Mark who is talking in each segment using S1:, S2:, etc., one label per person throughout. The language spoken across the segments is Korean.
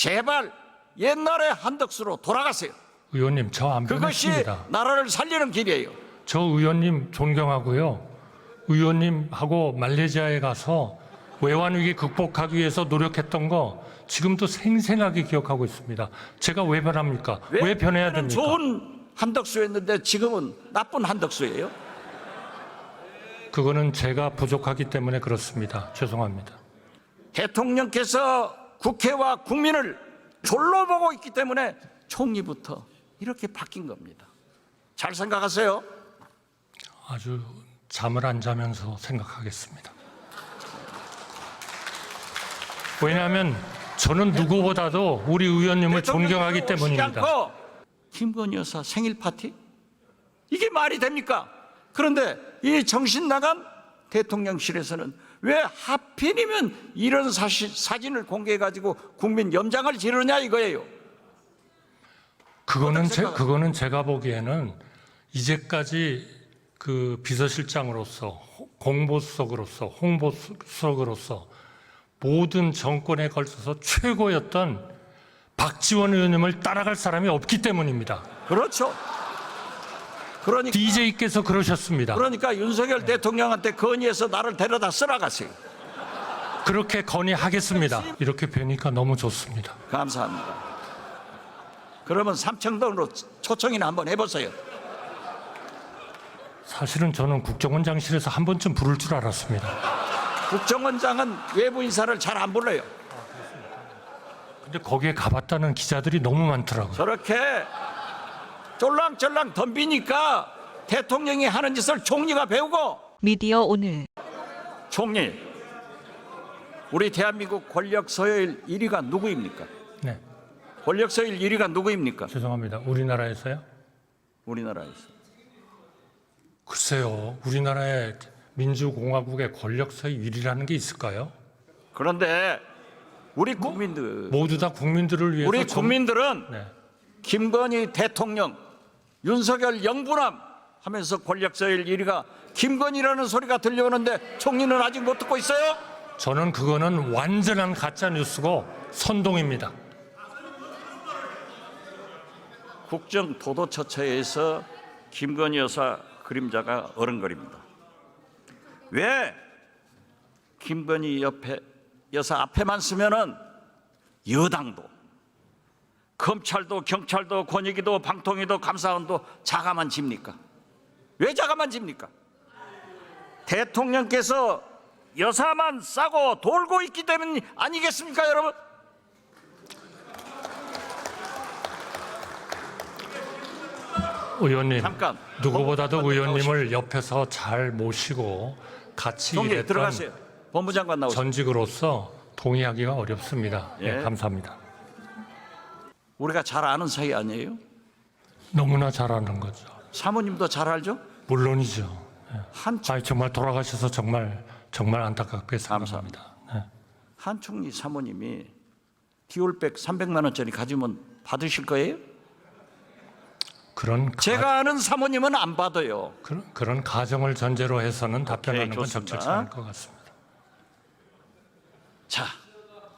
S1: 제발 옛날의 한덕수로 돌아가세요.
S2: 의원님 저 안
S1: 그것이
S2: 변했습니다.
S1: 나라를 살리는 길이에요.
S2: 저 의원님 존경하고요. 의원님하고 말레이시아에 가서 외환 위기 극복하기 위해서 노력했던 거 지금도 생생하게 기억하고 있습니다. 제가 왜 변합니까? 왜, 변해야
S1: 그때는
S2: 됩니까?
S1: 좋은 한덕수였는데 지금은 나쁜 한덕수예요.
S2: 그거는 제가 부족하기 때문에 그렇습니다. 죄송합니다.
S1: 대통령께서 국회와 국민을 졸로 보고 있기 때문에 총리부터 이렇게 바뀐 겁니다. 잘 생각하세요.
S2: 아주 잠을 안 자면서 생각하겠습니다. 왜냐하면 저는 누구보다도 우리 의원님을 존경하기 때문입니다.
S1: 김건희 여사 생일 파티? 이게 말이 됩니까? 그런데 이 정신 나간 대통령실에서는 왜 하필이면 이런 사실, 사진을 공개해 가지고 국민 염장을 지르냐 이거예요.
S2: 그거는 제? 그거는 제가 보기에는 이제까지 그 비서실장으로서 호- 공보수석으로서 홍보수석으로서 모든 정권에 걸쳐서 최고였던 박지원 의원님을 따라갈 사람이 없기 때문입니다.
S1: 그렇죠. 그러니까
S2: DJ께서 그러셨습니다.
S1: 그러니까 윤석열 대통령한테 건의해서 나를 데려다 쓰라가세요.
S2: 그렇게 건의하겠습니다. 이렇게 뵈니까 너무 좋습니다.
S1: 감사합니다. 그러면 삼청동으로 초청이나 한번 해보세요.
S2: 사실은 저는 국정원장실에서 한 번쯤 부를 줄 알았습니다.
S1: 국정원장은 외부 인사를 잘 안 불러요.
S2: 근데 거기에 가봤다는 기자들이 너무 많더라고요.
S1: 저렇게 쫄랑쫄랑 덤비니까 대통령이 하는 짓을 총리가 배우고
S3: 미디어 오늘
S1: 총리 우리 대한민국 권력 서열 1위가 누구입니까?
S2: 네,
S1: 권력 서열 1위가 누구입니까?
S2: 죄송합니다. 우리나라에서요?
S1: 우리나라에서.
S2: 글쎄요, 우리나라의 민주공화국의 권력서의 위리라는 게 있을까요?
S1: 그런데 우리 국민들
S2: 모두 다 국민들을 위해서
S1: 우리
S2: 정-
S1: 국민들은
S2: 네,
S1: 김건희 대통령, 윤석열 영부남 하면서 권력 서열 1위가 김건희라는 소리가 들려오는데 총리는 아직 못 듣고 있어요?
S2: 저는 그거는 완전한 가짜 뉴스고 선동입니다.
S1: 국정 도도처처에서 김건희 여사 그림자가 어른거립니다. 왜 김건희 옆에 여사 앞에만 쓰면은 여당도 검찰도 경찰도 권익위도 방통위도 감사원도 자가만 집니까? 왜 자가만 집니까? 대통령께서 여사만 싸고 돌고 있기 때문 아니겠습니까, 여러분?
S2: 의원님,
S1: 잠깐.
S2: 누구보다도
S1: 법무장관
S2: 의원님을 옆에서 잘 모시고 같이 일했던
S1: 들어가세요. 법무장관 나오세요.
S2: 전직으로서 동의하기가 어렵습니다. 예,
S1: 예.
S2: 감사합니다.
S1: 우리가 잘 아는 사이 아니에요?
S2: 너무나 잘하는 거죠.
S1: 사모님도 잘 알죠?
S2: 물론이죠. 예.
S1: 한,
S2: 아니 정말 돌아가셔서 정말 정말 안타깝게 생각합니다. 예.
S1: 한 총리 사모님이 디올백 300만 원짜리 가지면 받으실 거예요?
S2: 그런 가,
S1: 제가 아는 사모님은 안 받아요.
S2: 그런, 그런 가정을 전제로 해서는 답변하는 건
S1: 좋습니다.
S2: 적절치 않을 것 같습니다.
S1: 자,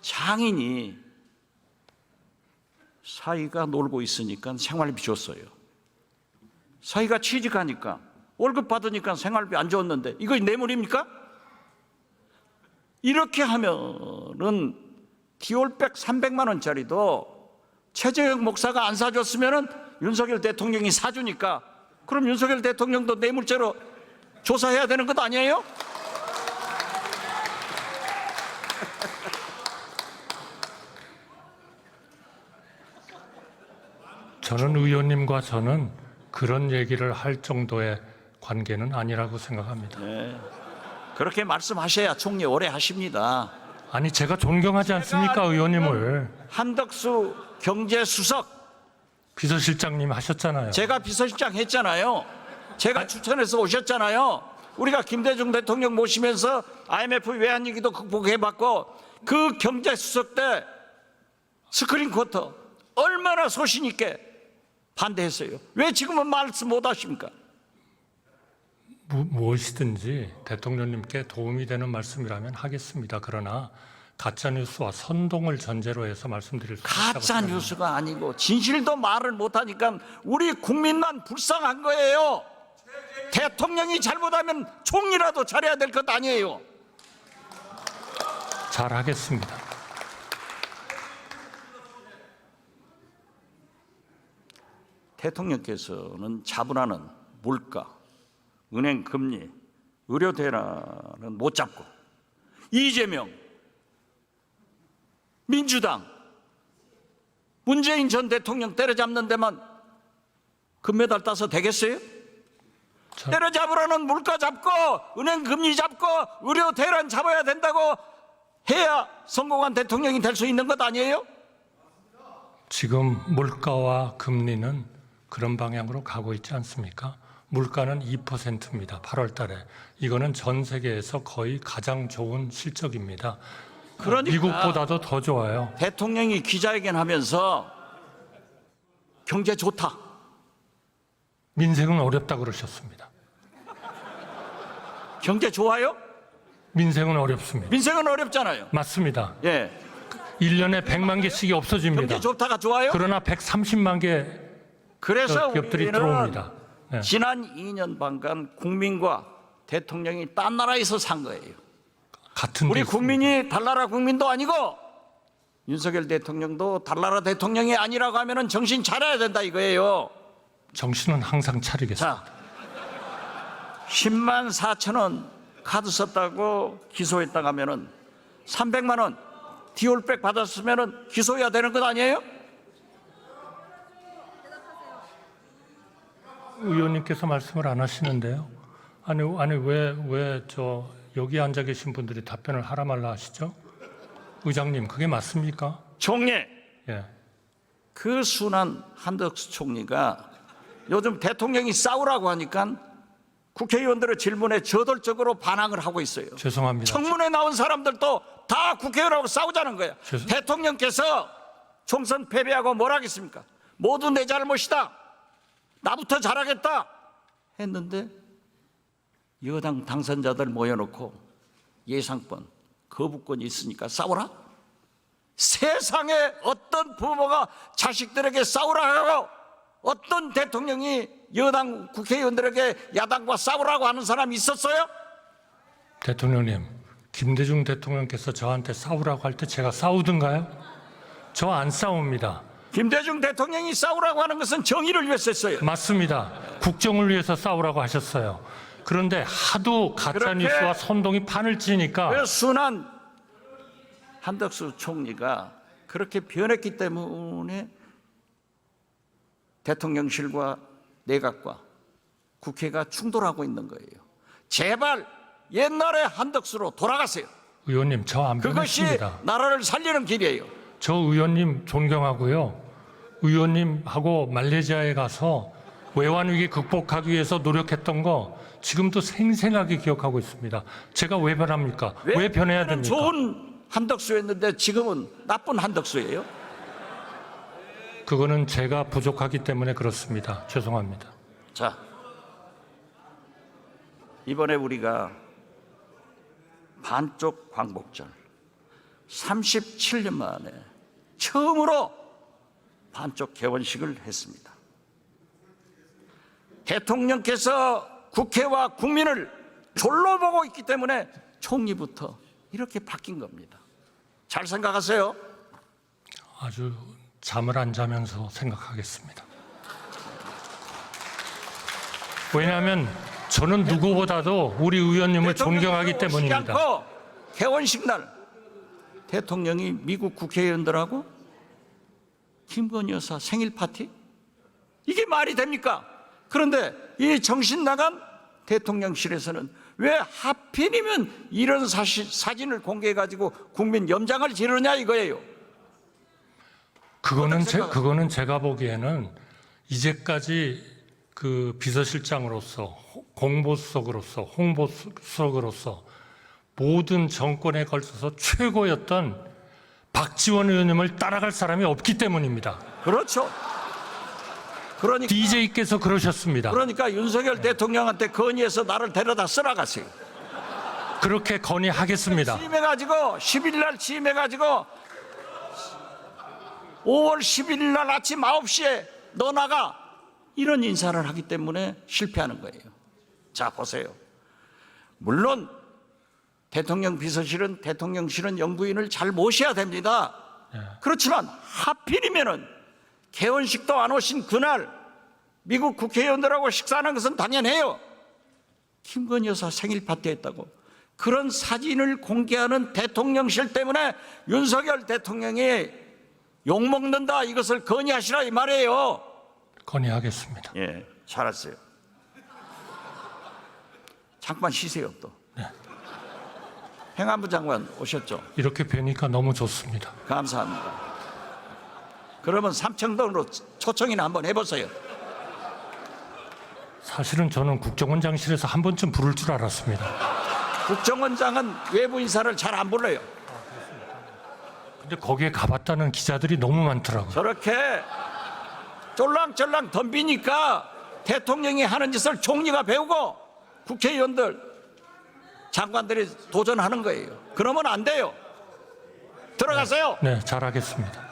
S1: 장인이 사이가 놀고 있으니까 생활비 줬어요. 사이가 취직하니까 월급 받으니까 생활비 안 줬는데 이거 뇌물입니까? 이렇게 하면은 디올백 300만 원짜리도 최재형 목사가 안 사줬으면은 윤석열 대통령이 사주니까 그럼 윤석열 대통령도 뇌물죄로 조사해야 되는 것 아니에요?
S2: 저는 의원님과 저는 그런 얘기를 할 정도의 관계는 아니라고 생각합니다.
S1: 그렇게 말씀하셔야 총리 오래 하십니다.
S2: 아니 제가 존경하지 않습니까 의원님을
S1: 한덕수 경제수석
S2: 비서실장님 하셨잖아요.
S1: 제가 비서실장 했잖아요. 제가 추천해서 오셨잖아요. 우리가 김대중 대통령 모시면서 IMF 외환위기도 극복해봤고 그 경제수석 때 스크린 쿼터 얼마나 소신 있게 반대했어요. 왜 지금은 말씀 못 하십니까?
S2: 무, 무엇이든지 대통령님께 도움이 되는 말씀이라면 하겠습니다. 그러나 가짜 뉴스와 선동을 전제로 해서 말씀드릴 수 있다고
S1: 가짜
S2: 생각합니다.
S1: 뉴스가 아니고 진실도 말을 못 하니까 우리 국민만 불쌍한 거예요. 대통령이 잘못하면 총리라도 잘해야 될 것 아니에요.
S2: 잘 하겠습니다.
S1: 대통령께서는 자본하는 물가, 은행 금리, 의료 대란은 못 잡고 이재명, 민주당, 문재인 전 대통령 때려잡는 데만 금메달 따서 되겠어요?
S2: 자.
S1: 때려잡으라는 물가 잡고 은행 금리 잡고 의료 대란 잡아야 된다고 해야 성공한 대통령이 될 수 있는 것 아니에요?
S2: 지금 물가와 금리는 그런 방향으로 가고 있지 않습니까? 물가는 2%입니다. 8월 달에. 이거는 전 세계에서 거의 가장 좋은 실적입니다.
S1: 그러니까
S2: 미국보다도 더 좋아요.
S1: 대통령이 기자회견 하면서 경제 좋다.
S2: 민생은 어렵다 그러셨습니다.
S1: 경제 좋아요?
S2: 민생은 어렵습니다.
S1: 민생은 어렵잖아요.
S2: 맞습니다.
S1: 예.
S2: 1년에 100만 개씩이 없어집니다.
S1: 경제 좋다가 좋아요?
S2: 그러나 130만 개
S1: 그래서
S2: 기업들이
S1: 우리는
S2: 들어옵니다. 예.
S1: 지난 2년 반간 국민과 대통령이 딴 나라에서 산 거예요.
S2: 같은
S1: 우리
S2: 데.
S1: 국민이 달나라 국민도 아니고 윤석열 대통령도 달나라 대통령이 아니라고 하면은 정신 차려야 된다 이거예요.
S2: 정신은 항상 차리겠습니다.
S1: 자, 10만 4천 원 카드 썼다고 기소했다가 하면은 300만 원 디올백 받았으면은 기소해야 되는 것 아니에요?
S2: 의원님께서 말씀을 안 하시는데요. 아니 아니 왜 왜 저 여기 앉아 계신 분들이 답변을 하라 말라 하시죠? 의장님 그게 맞습니까?
S1: 총리
S2: 예.
S1: 그 순한 한덕수 총리가 요즘 대통령이 싸우라고 하니까 국회의원들의 질문에 저돌적으로 반항을 하고 있어요.
S2: 죄송합니다.
S1: 청문회 나온 사람들도 다 국회의원하고 싸우자는 거야.
S2: 죄송-
S1: 대통령께서 총선 패배하고 뭘 하겠습니까? 모두 내 잘못이다. 나부터 잘하겠다. 했는데 여당 당선자들 모여놓고 예상권, 거부권이 있으니까 싸우라? 세상에 어떤 부모가 자식들에게 싸우라 하고 어떤 대통령이 여당 국회의원들에게 야당과 싸우라고 하는 사람이 있었어요?
S2: 대통령님, 김대중 대통령께서 저한테 싸우라고 할 때 제가 싸우든가요? 저 안 싸웁니다.
S1: 김대중 대통령이 싸우라고 하는 것은 정의를 위해서 했어요.
S2: 맞습니다. 국정을 위해서 싸우라고 하셨어요. 그런데 하도 가짜 뉴스와 선동이 판을 치니까
S1: 그 순한 한덕수 총리가 그렇게 변했기 때문에 대통령실과 내각과 국회가 충돌하고 있는 거예요. 제발 옛날의 한덕수로 돌아가세요.
S2: 의원님 저안
S1: 그것이
S2: 변했습니다.
S1: 나라를 살리는 길이에요.
S2: 저 의원님 존경하고요. 의원님하고 말레이시아에 가서 외환 위기 극복하기 위해서 노력했던 거 지금도 생생하게 기억하고 있습니다. 제가 왜 변합니까? 왜, 변해야
S1: 그때는
S2: 됩니까?
S1: 좋은 한덕수였는데 지금은 나쁜 한덕수예요.
S2: 그거는 제가 부족하기 때문에 그렇습니다. 죄송합니다.
S1: 자, 이번에 우리가 반쪽 광복절 37년 만에 처음으로 반쪽 개원식을 했습니다. 대통령께서 국회와 국민을 졸로 보고 있기 때문에 총리부터 이렇게 바뀐 겁니다. 잘 생각하세요.
S2: 아주 잠을 안 자면서 생각하겠습니다. 왜냐하면 저는 누구보다도 우리 의원님을 존경하기 때문입니다.
S1: 개원식 날 대통령이 미국 국회의원들하고 김건희 여사 생일 파티 이게 말이 됩니까? 그런데 이 정신 나간 대통령실에서는 왜 하필이면 이런 사실, 사진을 공개해 가지고 국민 염장을 지르냐 이거예요.
S2: 그거는 제? 그거는 제가 보기에는 이제까지 그 비서실장으로서 호- 공보수석으로서 홍보수석으로서 모든 정권에 걸쳐서 최고였던 박지원 의원님을 따라갈 사람이 없기 때문입니다.
S1: 그렇죠. 그러니까
S2: DJ께서 그러셨습니다.
S1: 그러니까 윤석열 대통령한테 건의해서 나를 데려다 쓰라 가세요.
S2: 그렇게 건의하겠습니다.
S1: 취임해가지고 10일 날 취임해가지고 5월 11일 날 아침 9시에 너 나가 이런 인사를 하기 때문에 실패하는 거예요. 자 보세요. 물론 대통령 비서실은 대통령실은 영부인을 잘 모셔야 됩니다. 그렇지만 하필이면은 개원식도 안 오신 그날 미국 국회의원들하고 식사하는 것은 당연해요. 김건희 여사 생일 파티 했다고. 그런 사진을 공개하는 대통령실 때문에 윤석열 대통령이 욕 먹는다 이것을 건의하시라 이 말이에요.
S2: 건의하겠습니다.
S1: 예, 잘했어요. 잠깐 쉬세요 또. 행안부 장관 오셨죠?
S2: 이렇게 뵈니까 너무 좋습니다.
S1: 감사합니다. 그러면 삼청동으로 초청이나 한번 해보세요.
S2: 사실은 저는 국정원장실에서 한 번쯤 부를 줄 알았습니다.
S1: 국정원장은 외부 인사를 잘 안 불러요.
S2: 근데 거기에 가봤다는 기자들이 너무 많더라고요.
S1: 저렇게 쫄랑쫄랑 덤비니까 대통령이 하는 짓을 총리가 배우고 국회의원들 장관들이 도전하는 거예요. 그러면 안 돼요. 들어가세요.
S2: 네, 잘하겠습니다.